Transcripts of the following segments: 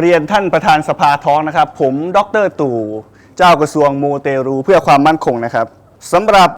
เรียนท่านประธานสภาท้องนะครับ ผมดรตู่เจ้ากระทรวงมูเตรูเพื่อความมั่นคงนะครับสำหรับ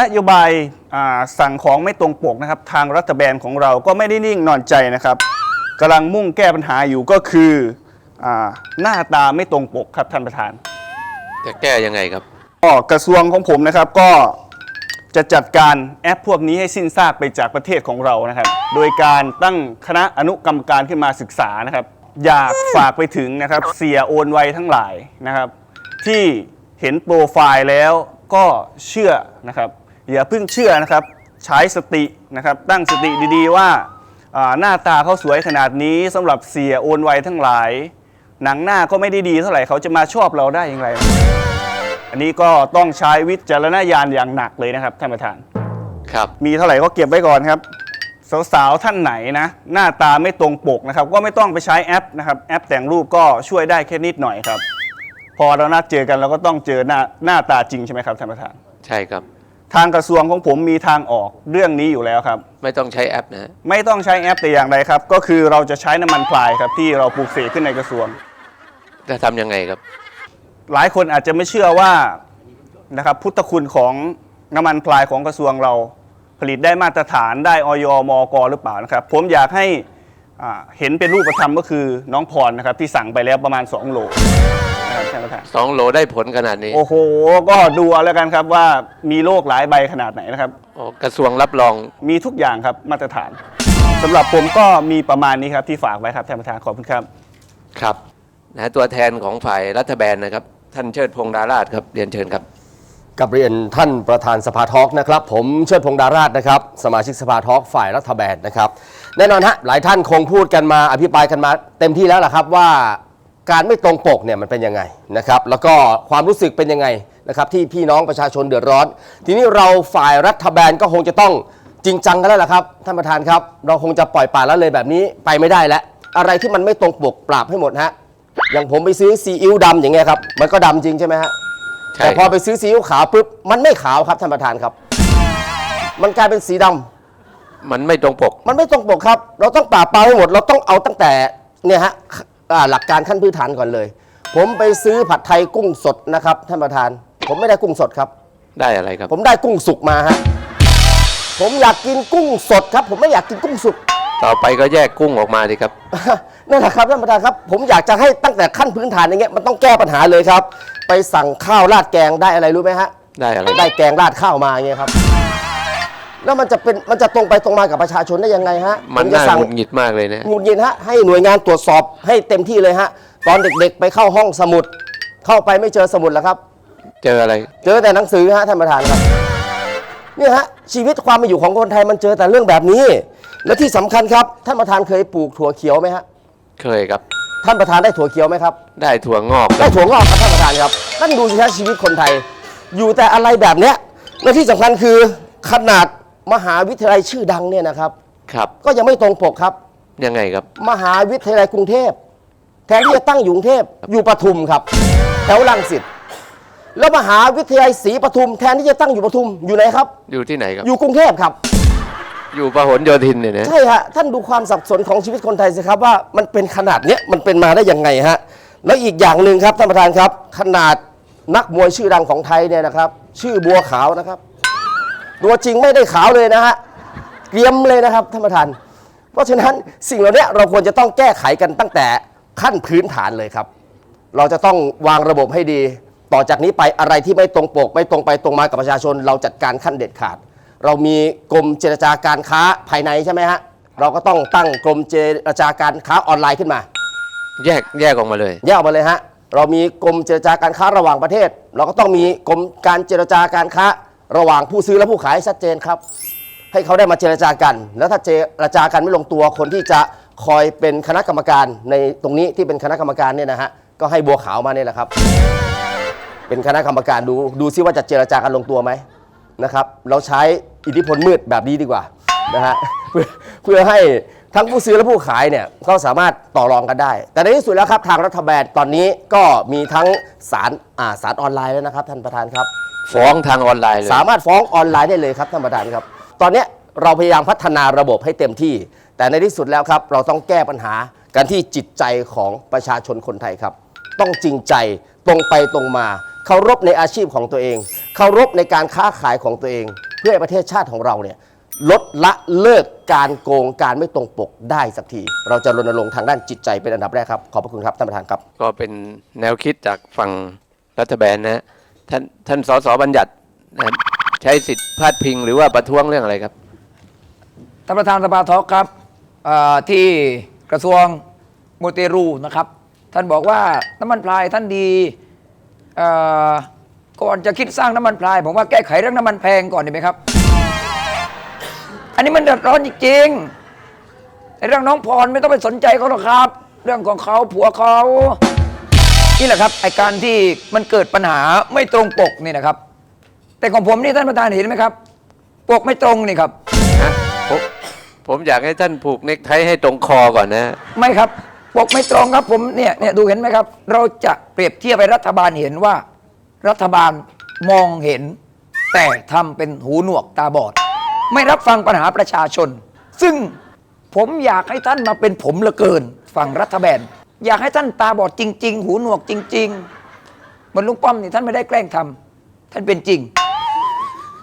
นโยบายอ่าสั่งของไม่ตรงปกนะครับ ทางรัฐบาลของเราก็ไม่ได้นิ่งนอนใจนะครับกำลังมุ่งแก้ปัญหาอยู่ก็คืออาหน้าตาไม่ตรงปกครับท่านประธาน จะแก้ยังไงครับก็กระทรวงของผมนะครับก็จะจัดการแอปพวกนี้ให้สิ้นซากไปจากประเทศของเรานะครับ โดยการตั้งคณะอนุกรรมการขึ้นมาศึกษานะครับ อยากฝากไปถึงนะครับเสียโอนไวทั้งหลายนะครับ ที่เห็นโปรไฟล์แล้วก็เชื่อนะครับ อย่าเพิ่งเชื่อนะครับ ใช้สตินะครับ ตั้งสติดีๆว่าอ่าหน้าตาเขาสวยขนาดนี้สำหรับเสียโอนไวทั้งหลาย หนังหน้าก็ไม่ได้ดีเท่าไหร่เขาจะมาชอบเราได้อย่างไร อันนี้ก็ต้องใช้วิจารณญาณอย่างหนักเลยนะครับท่านประธาน ครับ มีเท่าไหร่ก็เก็บไว้ก่อนครับ สาวๆท่านไหนนะหน้าตาไม่ตรงปกนะครับ ก็ไม่ต้องไปใช้แอปนะครับแอปแต่งรูปก็ช่วยได้แค่นิดหน่อยครับ พอเรานัดเจอกันเราก็ต้องเจอหน้าหน้าตาจริงใช่ไหมครับท่านประธาน ใช่ครับ ทางกระทรวงของผมมีทางออกเรื่องนี้อยู่แล้วครับ ไม่ต้องใช้แอปนะฮะไม่ต้องใช้แอปแต่อย่างใดครับ ก็คือเราจะใช้น้ำมันพลายครับที่เราปลูกเสกขึ้นในกระทรวง จะทำยังไงครับ หลายคนอาจจะไม่เชื่อว่านะครับพุทธคุณของน้ำมันพลายของกระทรวงเรา ผลิตได้มาตรฐานได้ออยมกหรือเปล่านะครับผมอยากให้อ่าเห็นเป็นรูปธรรมก็คือน้องพรนะครับที่สั่งไปแล้วประมาณ 2 โลนะครับท่านประธาน สองโลได้ผลขนาดนี้โอ้โห ก็ดูเอาแล้วกันครับว่ามีโรคหลายใบขนาดไหนนะครับอ๋อกระทรวงรับรอง มีทุกอย่างครับมาตรฐานสำหรับผมก็มีประมาณนี้ครับที่ฝากไว้ครับท่านประธานขอบคุณครับ ครับนะตัวแทนของฝ่ายรัฐบาลนะครับ ท่านเชิดพงษ์ดาราชครับ เรียนเชิญครับ กับเรียนท่านประธานสภาทอกนะครับ ผมเชิดพงษ์ดาราชนะครับ สมาชิกสภาทอกฝ่ายรัฐบาลนะครับ แน่นอนฮะหลายท่านคงพูดกันมาอภิปรายกันมา เต็มที่แล้วล่ะครับว่าการไม่ตรงปกเนี่ยมันเป็นยังไงนะครับ แล้วก็ความรู้สึกเป็นยังไงนะครับ ที่พี่น้องประชาชนเดือดร้อน ทีนี้เราฝ่ายรัฐบาลก็คงจะต้องจริงจังกันแล้วล่ะครับท่านประธานครับ เราคงจะปล่อยปละละเลยแบบนี้ไปไม่ได้แล้วอะไรที่มันไม่ตรงปกปราบให้หมดฮะอย่างผมไปซื้อซีอิ๊วดำอย่างเงี้ยครับมันก็ดำจริงใช่ไหมฮะ ใช่ แต่พอไปซื้อซีอิ๊วขาวปุ๊บมันไม่ขาวครับท่านประธานครับ มันกลายเป็นสีดำมันไม่ตรงปก มันไม่ตรงปกครับ เราต้องปราบปรามให้หมด เราต้องเอาตั้งแต่เนี่ยฮะอ่าหลักการขั้นพื้นฐานก่อนเลย ผมไปซื้อผัดไทยกุ้งสดนะครับท่านประธาน ผมไม่ได้กุ้งสดครับ ได้อะไรครับ ผมได้กุ้งสุกมาฮะผมอยากกินกุ้งสดครับ ผมไม่อยากกินกุ้งสุก ต่อไปก็แยกกุ้งออกมาดีครับ นั่นแหละครับท่านประธานครับ ผมอยากจะให้ตั้งแต่ขั้นพื้นฐานอย่างเงี้ยมันต้องแก้ปัญหาเลยครับ ไปสั่งข้าวราดแกงได้อะไรรู้ไหมฮะได้อะไร ได้แกงราดข้าวมาอย่างเงี้ยครับ แล้วมันจะเป็นมันจะตรงไปตรงมากับประชาชนได้ยังไงฮะมันผจะน่าสั่ง หงุดหงิดมากเลยนะ หงุดหงิดฮะให้หน่วยงานตรวจสอบให้เต็มที่เลยฮะ ตอนเด็กๆ ไปเข้าห้องสมุด เข้าไปไม่เจอสมุดแล้วครับ เจออะไร เจอแต่หนังสือฮะท่านประธานครับเนี่ยฮะชีวิตความเป็นอยู่ของคนไทยมันเจอแต่เรื่องแบบนี้ และที่สำคัญครับ ท่านประธานเคยปลูกถั่วเขียวไหมฮะ เคยครับ ท่านประธานได้ถั่วเขียวไหมครับ ได้ถั่วงอกคได้รับถั่วงอกครับท่านประธานครับนั่นดูสิฮะชีวิตคนไทย อยู่แต่อะไรแบบเนี้ยและที่สำคัญคือขนาดมหาวิทยาลัยชื่อดังเนี่ยนะครับ ครับ ก็ยังไม่ตรงปกครับ ยังไงครับ มหาวิทยาลัยกรุงเทพแทนที่จะตั้งอยู่กรุงเทพอยู่ปทุมครับ แถวรังสิตแล้วมหาวิทยาลัยศรีปทุม แทนที่จะตั้งอยู่ปทุมอยู่ไหนครับ อยู่ที่ไหนครับ อยู่กรุงเทพครับ อยู่พหลโยธินเนี่ยนะใช่ฮะท่านดูความสับสนของชีวิตคนไทยสิครับว่ามันเป็นขนาดเนี้ยมันเป็นมาได้ยังไงฮะแล้วอีกอย่างหนึ่งครับท่านประธานครับ ขนาดนักมวยชื่อดังของไทยเนี่ยนะครับ ชื่อบัวขาวนะครับ ตัวจริงไม่ได้ขาวเลยนะฮะเกรียมเลยนะครับท่านประธาน เพราะฉะนั้นสิ่งเหล่านี้เราควรจะต้องแก้ไขกันตั้งแต่ขั้นพื้นฐานเลยครับ เราจะต้องวางระบบให้ดี ต่อจากนี้ไปอะไรที่ไม่ตรงปก ไม่ตรงไปตรงมากับประชาชน เราจัดการขั้นเด็ดขาด เรามีกรมเจรจาการค้าภายในใช่ไหมฮะเราก็ต้องตั้งกรมเจรจาการค้าออนไลน์ขึ้นมา แยกแยกออกมาเลย แยกออกมาเลยฮะเรามีกรมเจรจาการค้าระหว่างประเทศ เราก็ต้องมีกรมการเจรจาการค้าระหว่างผู้ซื้อและผู้ขายให้ชัดเจนครับ ให้เขาได้มาเจรจากัน แล้วถ้าเจรจากันไม่ลงตัวคนที่จะคอยเป็นคณะกรรมการในตรงนี้ที่เป็นคณะกรรมการเนี่ยนะฮะก็ให้บัวขาวมาเนี่ยแหละครับ เป็นคณะกรรมการดูดูซิว่าจะเจรจากันลงตัวไหมนะครับ เราใช้ อิทธิพลมืดแบบนี้ดีกว่านะฮะเพื่อเพื่อให้ทั้งผู้ซื้อและผู้ขายเนี่ยก็สามารถต่อรองกันได้ แต่ในที่สุดแล้วครับทางรัฐบาลตอนนี้ก็มีทั้งสารอ่าสารออนไลน์แล้วนะครับ ท่านประธานครับ ฟ้องทางออนไลน์เลย สามารถฟ้องออนไลน์ได้เลยครับท่านประธานครับ ตอนเนี้ยเราพยายามพัฒนาระบบให้เต็มที่ แต่ในที่สุดแล้วครับ เราต้องแก้ปัญหากันที่จิตใจของประชาชนคนไทยครับ ต้องจริงใจตรงไปตรงมาเคารพในอาชีพของตัวเองเคารพในการค้าขายของตัวเองเพื่อให้ประเทศชาติของเราเนี่ยลดละเลิกการโกงการไม่ตรงปกได้สักที เราจะรณรงค์ทางด้านจิตใจเป็นอันดับแรกครับ ขอบพระคุณครับท่านประธานครับ ก็เป็นแนวคิดจากฝั่งรัฐบาลนะท่านท่านสสบัญญัตินะครับใช้สิทธิพาดพิงหรือว่าประท้วงเรื่องอะไรครับท่านประธานสภาทอล์กครับเอ่อที่กระทรวงโมเตรูนะครับ ท่านบอกว่าน้ำมันพลายท่านดีเอ่อ ก่อนจะคิดสร้างน้ำมันพลาย ผมว่าแก้ไขเรื่องน้ำมันแพงก่อนดีไหมครับ อันนี้มันเดือดร้อนจริงๆไอ้เรื่องน้องพรไม่ต้องไปสนใจเขาหรอกครับ เรื่องของเขาผัวเขานี่แหละครับไอ้การที่มันเกิดปัญหาไม่ตรงปกนี่นะครับ แต่ของผมนี่ท่านประธานเห็นไหมครับ ปกไม่ตรงนี่ครับนะผมผมอยากให้ท่านผูกเน็กไทให้ตรงคอก่อนนะ ไม่ครับปกไม่ตรงครับผมเนี่ยเนี่ยดูเห็นไหมครับ เราจะเปรียบเทียบไปรัฐบาลเห็นว่า รัฐบาลมองเห็น แต่ทำเป็นหูหนวกตาบอด ไม่รับฟังปัญหาประชาชน ซึ่งผมอยากให้ท่านมาเป็นผมเหลือเกินฝั่งรัฐบาลอยากให้ท่านตาบอดจริง ๆ หูหนวกจริงๆเหมือนลุงป้อมนี่ท่านไม่ได้แกล้งทำท่านเป็นจริง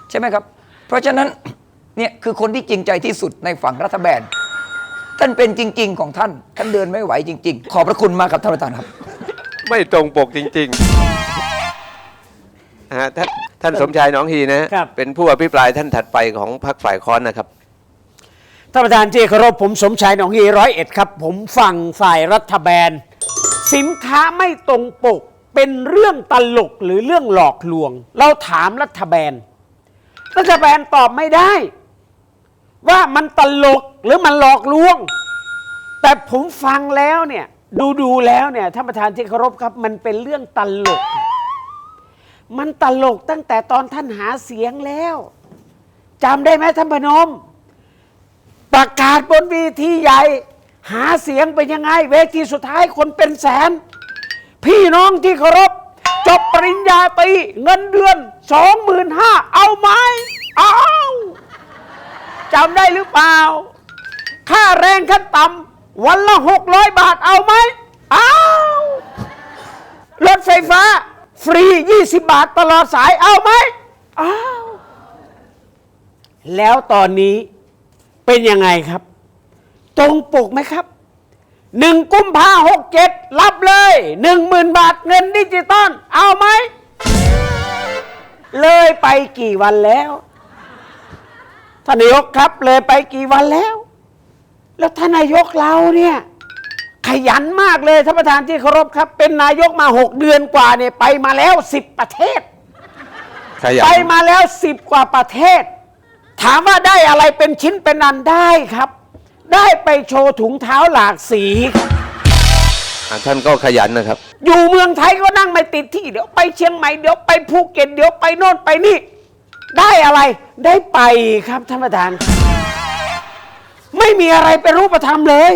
ใช่ไหมครับ เพราะฉะนั้นเนี่ยคือคนที่จริงใจที่สุดในฝั่งรัฐบาลท่านเป็นจริง ๆ ของท่าน ท่านเดินไม่ไหวจริง ๆ ขอบพระคุณมากครับท่านประธานครับ ไม่ตรงปกจริง ๆ นะฮะท่านท่านสมชายหน้องฮีนะครับ เป็นผู้อภิปรายท่านถัดไปของพรรคฝ่ายค้อนนะครับ ท่านประธานที่เคารพผมสมชายหนองฮีร้อยเอ็ดครับ ผมฟังฝ่ายรัฐบาลสินค้าไม่ตรงปกเป็นเรื่องตลกหรือเรื่องหลอกลวง เราถามรัฐบาลรัฐบาลตอบไม่ได้ ว่ามันตลกหรือมันหลอกลวง แต่ผมฟังแล้วเนี่ย ดูดูๆแล้วเนี่ยท่านประธานที่เคารพครับ มันเป็นเรื่องตลก มันตลกตั้งแต่ตอนท่านหาเสียงแล้วจำได้ไหมท่านพนม ประกาศบนเวทีใหญ่ หาเสียงเป็นยังไง เวทีสุดท้ายคนเป็นแสน พี่น้องที่เคารพจบปริญญาตรีเงินเดือนสองหมื่นห้าเอาไหมเอาจำได้หรือเปล่า ค่าแรงขั้นต่ำวันละหกร้อยบาทเอาไหมเอารถไฟฟ้า ฟรี 20 บาทตลอดสายเอาไหมเอาแล้วตอนนี้เป็นยังไงครับ ตรงปกไหมครับหนึ่งกุมภาหกเจ็ดรับเลยหนึ่งหมื่นบาทเงินดิจิตอลเอาไหม เลยไปกี่วันแล้วท่านนายกครับเลยไปกี่วันแล้ว แล้วท่านนายกเราเนี่ย ขยันมากเลยท่านประธานที่เคารพครับ เป็นนายกมาหกเดือนกว่าเนี่ยไปมาแล้วสิบประเทศ ขยันไปมาแล้วสิบกว่าประเทศ ถามว่าได้อะไรเป็นชิ้นเป็นอันได้ครับ ได้ไปโชว์ถุงเท้าหลากสีครับอะท่านก็ขยันนะครับ อยู่เมืองไทยก็นั่งไม่ติดที่ เดี๋ยวไปเชียงใหม่เดี๋ยวไปภูเก็ตเดี๋ยวไปโน่นไปนี่ ได้อะไรได้ไปครับท่านประธานครับไม่มีอะไรเป็นรูปธรรมเลย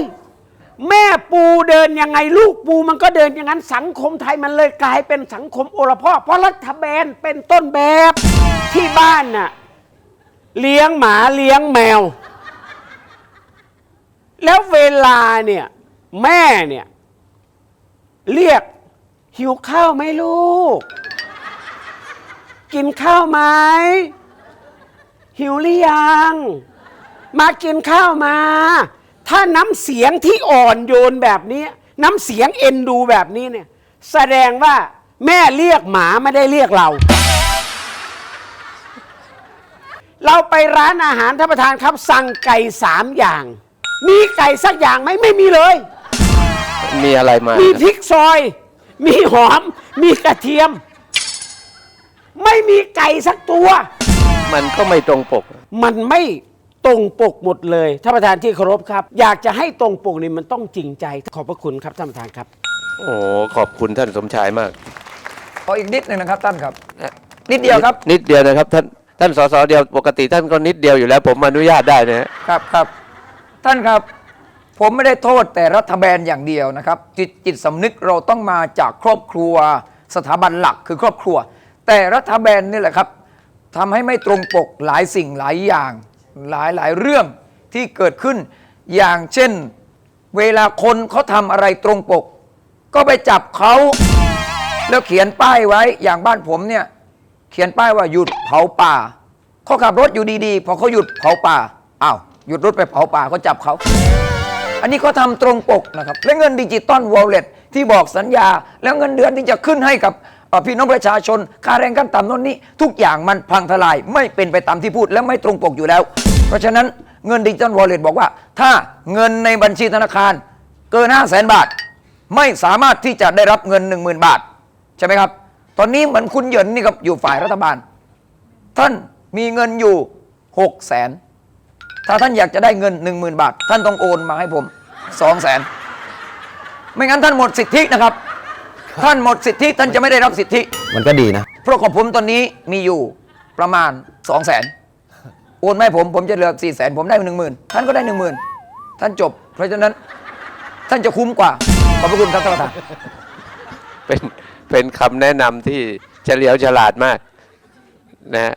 แม่ปูเดินยังไงลูกปูมันก็เดินอย่างนั้นสังคมไทยมันเลยกลายเป็นสังคมโอละพ่อเพราะรัฐบาลเป็นต้นแบบที่บ้านน่ะเลี้ยงหมาเลี้ยงแมว แล้วเวลาเนี่ยแม่เนี่ยเรียกหิวข้าวไหมลูก กินข้าวไหมหิวหรือยัง มากินข้าวมา ถ้าน้ำเสียงที่อ่อนโยนแบบนี้ น้ำเสียงเอ็นดูแบบนี้เนี่ย แสดงว่าแม่เรียกหมาไม่ได้เรียกเรา เราไปร้านอาหารท่านประธานครับสั่งไก่สามอย่าง มีไก่สักอย่างไหมไม่มีเลย มีอะไรมา มีพริกซอย มีหอม มีกระเทียม ไม่มีไก่สักตัว มันก็ไม่ตรงปก มันไม่ ตรงปกหมดเลยท่านประธานที่เคารพครับ อยากจะให้ตรงปกนี่มันต้องจริงใจ ขอบพระคุณครับท่านประธานครับ โอ้โหขอบคุณท่านสมชายมาก ขออีกนิดหนึ่งนะครับท่านครับนิดเดียวครับนิดเดียวนะครับท่านท่านสสเดียวปกติท่านก็นิดเดียวอยู่แล้ว ผมอนุญาตได้นะฮะครับครับ ท่านครับ ผมไม่ได้โทษแต่รัฐบาลอย่างเดียวนะครับ จิตจิตสำนึกเราต้องมาจากครอบครัว สถาบันหลักคือครอบครัว แต่รัฐบาลนี่แหละครับทำให้ไม่ตรงปกหลายสิ่งหลายอย่าง หลายหลายเรื่องที่เกิดขึ้น อย่างเช่น เวลาคนเขาทำอะไรตรงปก ก็ไปจับเขาแล้วเขียนป้ายไว้อย่างบ้านผมเนี่ยเขียนป้ายว่าหยุดเผาป่าเขาขับรถอยู่ดีๆพอเขาหยุดเผาป่าอ้าวหยุดรถไปเผาป่าเขาจับเขาอันนี้เขาทำตรงปกนะครับและเงินดิจิตอลวอลเล็ตที่บอกสัญญา แล้วเงินเดือนที่จะขึ้นให้กับ พี่น้องประชาชนค่าแรงขั้นต่ำน่นนี้ ทุกอย่างมันพังทลายไม่เป็นไปตามที่พูดและไม่ตรงปกอยู่แล้ว เพราะฉะนั้นเงินดิจิตอลวอลเล็ตบอกว่า ถ้าเงินในบัญชีธนาคารเกิน 5 0 0แสนบาท ไม่สามารถที่จะได้รับเงิน 1 0,000 บาท ใช่ไหมครับ ตอนนี้เหมือนคุณเหยินนี่ครับอยู่ฝ่ายรัฐบาล ท่านมีเงินอยู่6 0แสนถ้าท่านอยากจะได้เงิน 1 0,000 บาท ท่านต้องโอนมาให้ผม 2 0 0แสนไม่งั้นท่านหมดสิทธินะครับ ท่านหมดสิทธิท่านจะไม่ได้รับสิทธิ มันก็ดีนะ เพราะของผมตอนนี้มีอยู่ประมาณ2 0 0แสนโอนมาให้ผมผมจะเหลือ4 0 0แสนผมได้หนึ่งหมื่นท่านก็ได้หนึ่งหมื่นท่านจบ เพราะฉะนั้นท่านจะคุ้มกว่า ขอบพระคุณท่านประธาน เป็นเป็นคำแนะนำที่เฉลียวฉลาดมากนะฮะ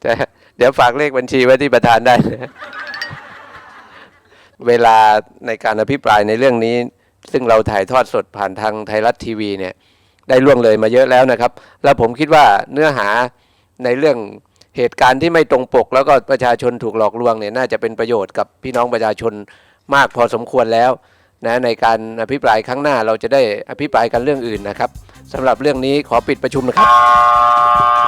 แต่เดี๋ยวฝากเลขบัญชีไว้ที่ประธานได้นะเวลาในการอภิปรายในเรื่องนี้ ซึ่งเราถ่ายทอดสดผ่านทางไทยรัฐทีวีเนี่ยได้ล่วงเลยมาเยอะแล้วนะครับ แล้วผมคิดว่าเนื้อหาในเรื่องเหตุการณ์ที่ไม่ตรงปก แล้วก็ประชาชนถูกหลอกลวงเนี่ยน่าจะเป็นประโยชน์กับพี่น้องประชาชนมากพอสมควรแล้วนะในการอภิปรายครั้งหน้าเราจะได้อภิปรายกันเรื่องอื่นนะครับสำหรับเรื่องนี้ขอปิดประชุมนะครับ